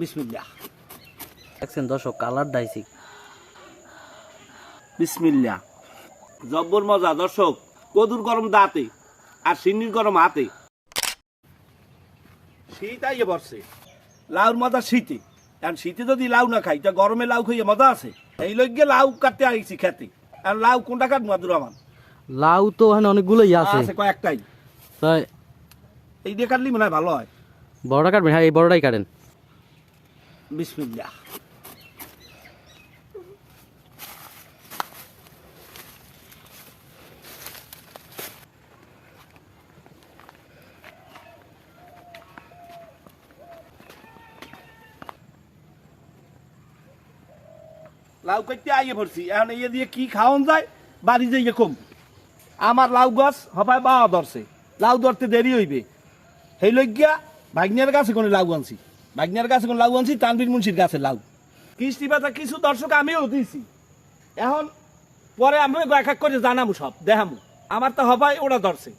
বিসমিল্লাহ। দেখছেন দর্শক কালার ডাইছি বিসমিল্লাহ। জব্বর মজা দর্শক। কদুর গরম দাঁতে আর সিন্নির গরম হাতে। শীত আইয়ে বর্ষে লাউর মজা শীতে। কারণ শীতে যদি লাউ না খাই তা গরমে লাউ খাইয়ে মজা আছে। এই লইগে লাউ কাটতে আইছি খেতে। আর লাউ কোনটা কাটবো আদুর আমার লাউ তো ওখানে অনেকগুলোই আছে। আছে কয়েকটাই। তাই এই দিয়ে কাটলি মনে হয় ভালো হয়। বড়টা কাটবেন? হ্যাঁ এই বড়টাই কাটেন। বিসমিল্লাহ। লাউ কাটতে আইয়ে পড়ছি। এখন ইয়ে দিয়ে কি খাওয়ান যায়, বাড়ি যাইয়ে কম। আমার লাউ গাছ হবায় বাবা ধরছে। লাউ ধরতে দেরি হইবে। সেই লইগিয়া ভাগ্নের কাছে কোনো লাউ আনছি। ভাগ্নের কাছে কোনো লাউ আনছি তানবীর মুন্সির গাছে লাউ। কিস্তি পাতা কিছু দর্শক আমিও দিয়েছি এখন পরে আমি এক এক করে জানামু সব দেখামু আমার তো হবাই ওরা ধরছে।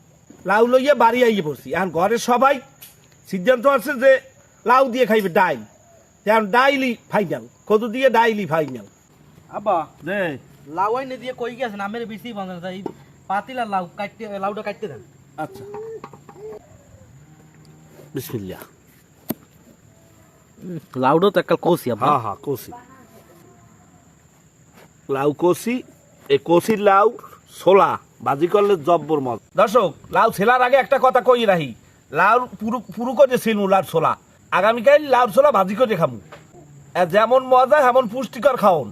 লাউ লইয়ে বাড়ি আইয়ে পড়ছি। এখন ঘরের সবাই সিদ্ধান্ত আছে যে লাউ দিয়ে খাইবে ডাইল। এখন ডাইলি ফাইনাল কদু দিয়ে ডাইলি ফাইনাল আব্বা দে। লাউ আইনে দিয়ে কই গেছেন আমের বেশি বাঁধেন তাই পাতিলা লাউ কাটতে লাউটা কাটতে দেন। আচ্ছা। বিসমিল্লাহ। লাউডও তো একটা কষি হ্যাঁ হ্যাঁ কষি লাউ কষি এই কষির লাউ ছোলা ভাজি করলে জব্বর মত দর্শক, লাউ ছেলার আগে একটা কথা কই রাহি, লাউ পুরো পুরো করে ছিনু লাউ ছোলা। আগামীকাল লাউ ছোলা ভাজি করে খামু। যেমন মজা এমন পুষ্টিকর খাওন।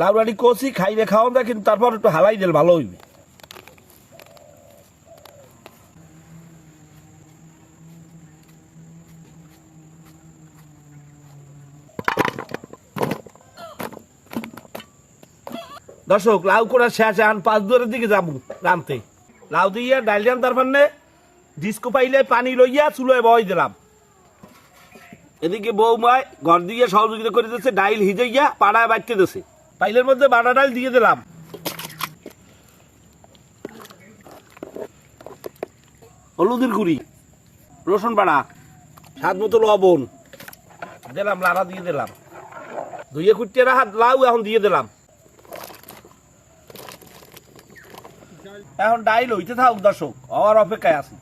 লাউ রাড়ি কষি খাইলে খাওয়ান দা, কিন্তু তারপর একটু হালাই দিল ভালো হইবে। দর্শক, লাউ করা শেষ আন পাঁচ দুয়ারের দিকে যাব রানতে লাউ দিয়ে ডাইল দিয়ান তার ফান্নে ডিস্কো পাইলে পানি লইয়া চুলোয় বই দিলাম। এদিকে বৌমায় ঘর দিয়ে সহযোগিতা করে দিচ্ছে ডাইল হিজে হিজাইয়া পাড়ায় বাড়তে দিচ্ছে পাইলের মধ্যে বাটা ডাইল দিয়ে দিলাম। হলুদের গুড়ি, রসুন বাড়া, স্বাদ মতো লবণ। দিলাম, লাড়া দিয়ে দিলাম। ধুয়ে কুটিয়ে রাখা লাউ এখন দিয়ে দিলাম। এখন ডাইল হইতে থাক দর্শক হওয়ার অপেক্ষায় আছি।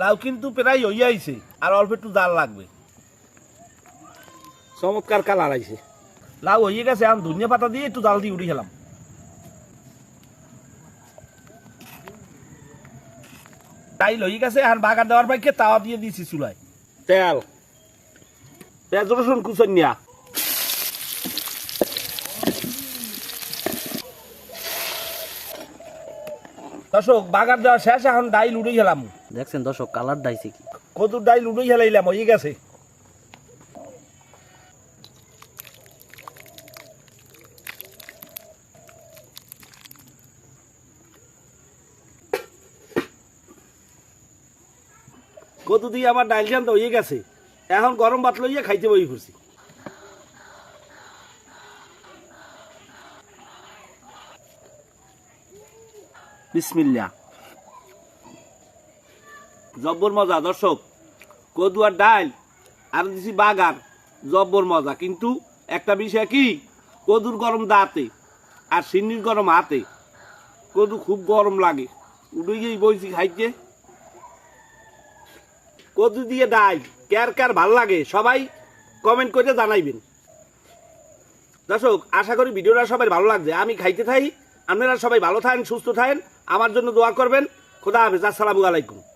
লাউ কিন্তু প্রায় হইয়া আইছে আর অল্প একটু জাল লাগবে। চমৎকার কালার আইছে। লাউ হইয়ে গেছে এখন ধনিয়া পাতা দিয়ে একটু জাল দিয়ে উঠে খেলাম। ডাইল হয়ে গেছে এখন বাগান দেওয়ার পাইকে তাওয়া দিয়ে দিয়েছি চুলায়। তেল। পেঁয়াজ রসুন কুচন নিয়া। দর্শক বাগান দেওয়া শেষ এখন ডাইল উড়ে গেলাম দেখছেন দর্শক কালার ডাইছি কি? কদুর ডাইল উড়ে গেলাইলাম হয়ে গেছে। কদু দিয়ে আমার ডাইল জানতো হয়ে গেছে। এখন গরম ভাত লইয়া খাইতে বই করছি বিসমিল্লা জব্বর মজা, দর্শক। কদু আর ডাইল আর দিছি বাগার, জব্বর মজা। কিন্তু একটা বিষয় কি? কদুর গরম দাঁতে আর সিন্নির গরম হাতে। কদু খুব গরম লাগে। উঠে গিয়ে বইছি খাইতে। কদু দিয়ে ডাইল, কার কার ভালো লাগে সবাই কমেন্ট করে জানাইবেন। দর্শক, আশা করি ভিডিওটা সবাই ভালো লাগছে। আমি খাইতে থাই, আপনারা সবাই ভালো থাকেন, সুস্থ থাকেন। আমার জন্য দোয়া করবেন। খোদা হাফেজ। আসসালামু আলাইকুম।